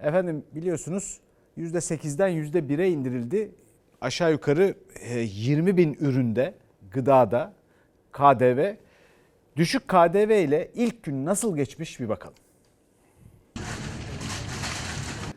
Efendim biliyorsunuz %8'den %1'e indirildi. Aşağı yukarı e, 20 bin üründe gıdada KDV düşük KDV ile ilk gün nasıl geçmiş bir bakalım.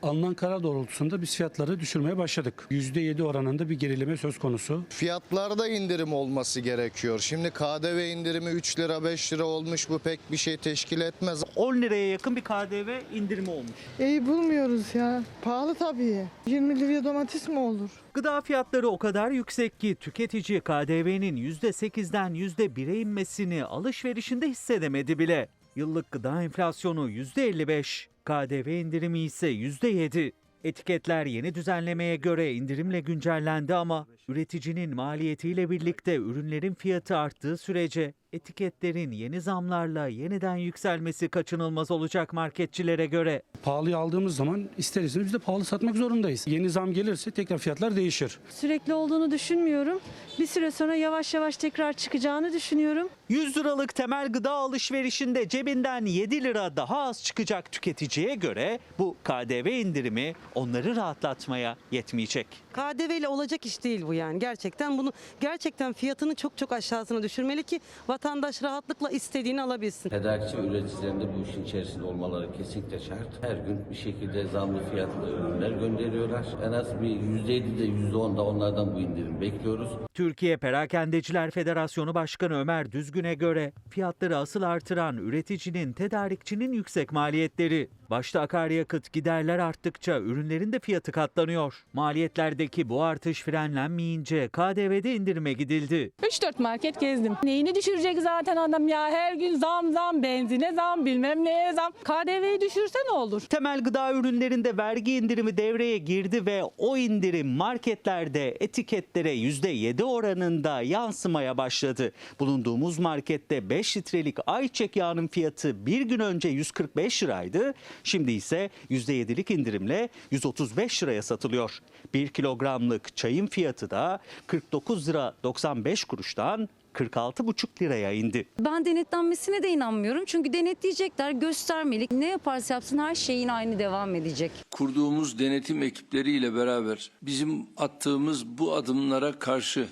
Alınan karar doğrultusunda biz fiyatları düşürmeye başladık. %7 oranında bir gerileme söz konusu. Fiyatlarda indirim olması gerekiyor. Şimdi KDV indirimi 3 lira 5 lira olmuş bu pek bir şey teşkil etmez. 10 liraya yakın bir KDV indirimi olmuş. İyi bulmuyoruz ya. Pahalı tabii. 20 liraya domates mi olur? Gıda fiyatları o kadar yüksek ki tüketici KDV'nin %8'den %1'e inmesini alışverişinde hissedemedi bile. Yıllık gıda enflasyonu %55, KDV indirimi ise %7. Etiketler yeni düzenlemeye göre indirimle güncellendi ama üreticinin maliyetiyle birlikte ürünlerin fiyatı arttığı sürece etiketlerin yeni zamlarla yeniden yükselmesi kaçınılmaz olacak marketçilere göre. Pahalıya aldığımız zaman ister istemez biz de pahalı satmak zorundayız. Yeni zam gelirse tekrar fiyatlar değişir. Sürekli olduğunu düşünmüyorum. Bir süre sonra yavaş yavaş tekrar çıkacağını düşünüyorum. 100 liralık temel gıda alışverişinde cebinden 7 lira daha az çıkacak tüketiciye göre bu KDV indirimi onları rahatlatmaya yetmeyecek. KDV ile olacak iş değil bu yani gerçekten bunu gerçekten fiyatını çok çok aşağısına düşürmeli ki vatandaş rahatlıkla istediğini alabilsin. Tedarikçi üreticilerin de bu işin içerisinde olmaları kesinlikle şart. Her gün bir şekilde zamlı fiyatlı ürünler gönderiyorlar. En az bir %7'de %10'da onlardan bu indirim bekliyoruz. Türkiye Perakendeciler Federasyonu Başkanı Ömer Düzgün'e göre fiyatları asıl artıran üreticinin, tedarikçinin yüksek maliyetleri. Başta akaryakıt giderler arttıkça ürünlerin de fiyatı katlanıyor. Maliyetlerdeki bu artış frenlenmeyince KDV'de indirime gidildi. 3-4 market gezdim. Neyini düşürecek zaten adam ya her gün zam zam benzine zam bilmem neye zam. KDV'yi düşürse ne olur? Temel gıda ürünlerinde vergi indirimi devreye girdi ve o indirim marketlerde etiketlere %7 oranında yansımaya başladı. Bulunduğumuz markette 5 litrelik ayçiçek yağının fiyatı bir gün önce 145 liraydı. Şimdi ise %7'lik indirimle 135 liraya satılıyor. 1 kilogramlık çayın fiyatı da 49 lira 95 kuruştan 46,5 liraya indi. Ben denetlenmesine de inanmıyorum. Çünkü denetleyecekler, göstermelik. Ne yaparsa yapsın her şeyin aynı devam edecek. kurduğumuz denetim ekipleriyle beraber bizim attığımız bu adımlara karşı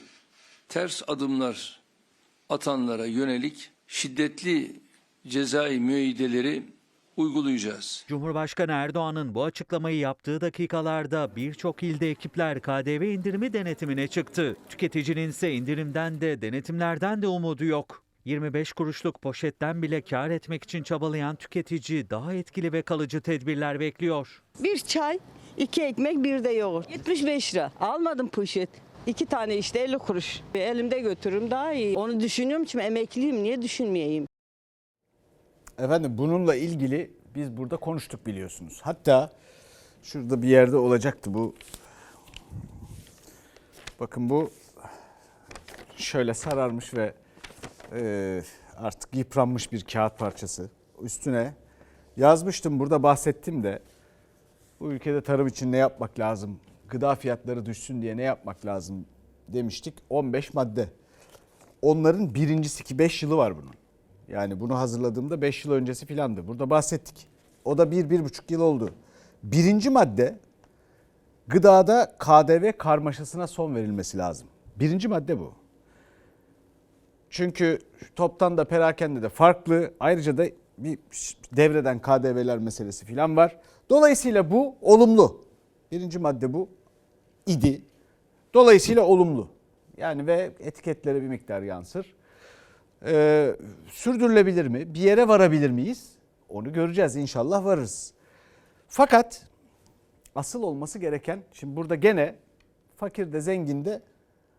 ters adımlar atanlara yönelik şiddetli cezai müeyyideleri uygulayacağız. Cumhurbaşkanı Erdoğan'ın bu açıklamayı yaptığı dakikalarda birçok ilde ekipler KDV indirimi denetimine çıktı. Tüketicinin ise indirimden de denetimlerden de umudu yok. 25 kuruşluk poşetten bile kar etmek için çabalayan tüketici daha etkili ve kalıcı tedbirler bekliyor. Bir çay, iki ekmek, bir de yoğurt. 75 lira. Almadım poşet. İki tane işte 50 kuruş. Elimde götürürüm daha iyi. Onu düşünüyorum çünkü emekliyim. Niye düşünmeyeyim? Efendim bununla ilgili biz burada konuştuk biliyorsunuz. Hatta şurada bir yerde olacaktı bu. Bakın bu şöyle sararmış ve e, artık yıpranmış bir kağıt parçası. Üstüne yazmıştım burada bahsettim de bu ülkede tarım için ne yapmak lazım? Gıda fiyatları düşsün diye ne yapmak lazım demiştik. 15 madde. Onların birincisi ki 5 yılı var bunun. Yani bunu hazırladığımda 5 yıl öncesi filandı. Burada bahsettik. O da 1-1,5 yıl oldu. Birinci madde gıdada KDV karmaşasına son verilmesi lazım. Birinci madde bu. Çünkü toptan da perakende de farklı. Ayrıca da bir devreden KDV'ler meselesi filan var. Dolayısıyla bu olumlu. Birinci madde bu idi. Dolayısıyla olumlu. Yani ve etiketlere bir miktar yansır. Ee, sürdürülebilir mi? Bir yere varabilir miyiz? Onu göreceğiz inşallah varırız. Fakat asıl olması gereken şimdi burada gene fakir de zengin de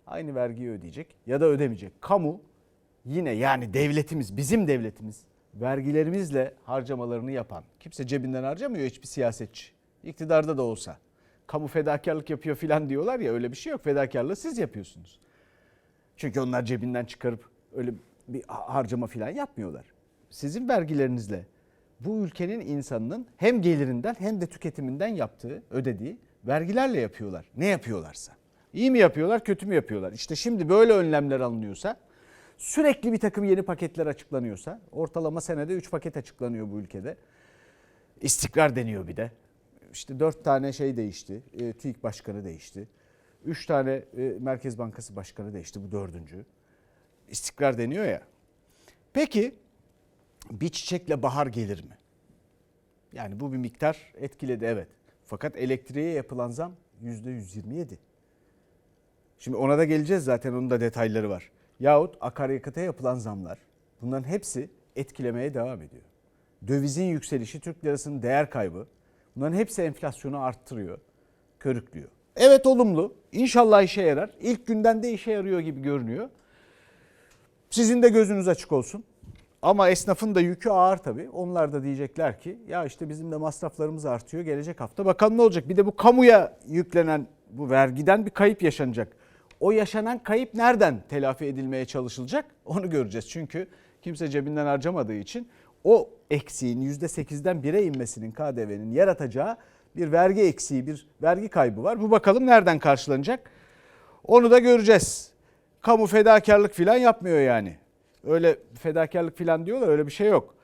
aynı vergiyi ödeyecek ya da ödemeyecek. Kamu yine yani devletimiz bizim devletimiz vergilerimizle harcamalarını yapan kimse cebinden harcamıyor hiçbir siyasetçi. İktidarda da olsa. Kamu fedakarlık yapıyor filan diyorlar ya öyle bir şey yok. Fedakarlığı siz yapıyorsunuz. Çünkü onlar cebinden çıkarıp öyle bir harcama filan yapmıyorlar. Sizin vergilerinizle bu ülkenin insanının hem gelirinden hem de tüketiminden yaptığı, ödediği vergilerle yapıyorlar. Ne yapıyorlarsa. İyi mi yapıyorlar, kötü mü yapıyorlar? İşte şimdi böyle önlemler alınıyorsa, sürekli bir takım yeni paketler açıklanıyorsa, ortalama senede 3 paket açıklanıyor bu ülkede. İstikrar deniyor bir de. işte dört tane şey değişti. E, Başkanı değişti. Üç tane e, Merkez Bankası Başkanı değişti. Bu dördüncü. İstikrar deniyor ya. Peki bir çiçekle bahar gelir mi? Yani bu bir miktar etkiledi evet. Fakat elektriğe yapılan zam yüzde 127. Şimdi ona da geleceğiz zaten onun da detayları var. Yahut akaryakıta yapılan zamlar bunların hepsi etkilemeye devam ediyor. Dövizin yükselişi, Türk lirasının değer kaybı bunların hepsi enflasyonu arttırıyor, körüklüyor. Evet olumlu. İnşallah işe yarar. İlk günden de işe yarıyor gibi görünüyor. Sizin de gözünüz açık olsun. Ama esnafın da yükü ağır tabii. Onlar da diyecekler ki ya işte bizim de masraflarımız artıyor. Gelecek hafta bakalım ne olacak. Bir de bu kamuya yüklenen bu vergiden bir kayıp yaşanacak. O yaşanan kayıp nereden telafi edilmeye çalışılacak? Onu göreceğiz. Çünkü kimse cebinden harcamadığı için o eksiğin %8'den 1'e inmesinin KDV'nin yaratacağı bir vergi eksiği, bir vergi kaybı var. Bu bakalım nereden karşılanacak? Onu da göreceğiz. Kamu fedakarlık falan yapmıyor yani. Öyle fedakarlık falan diyorlar öyle bir şey yok.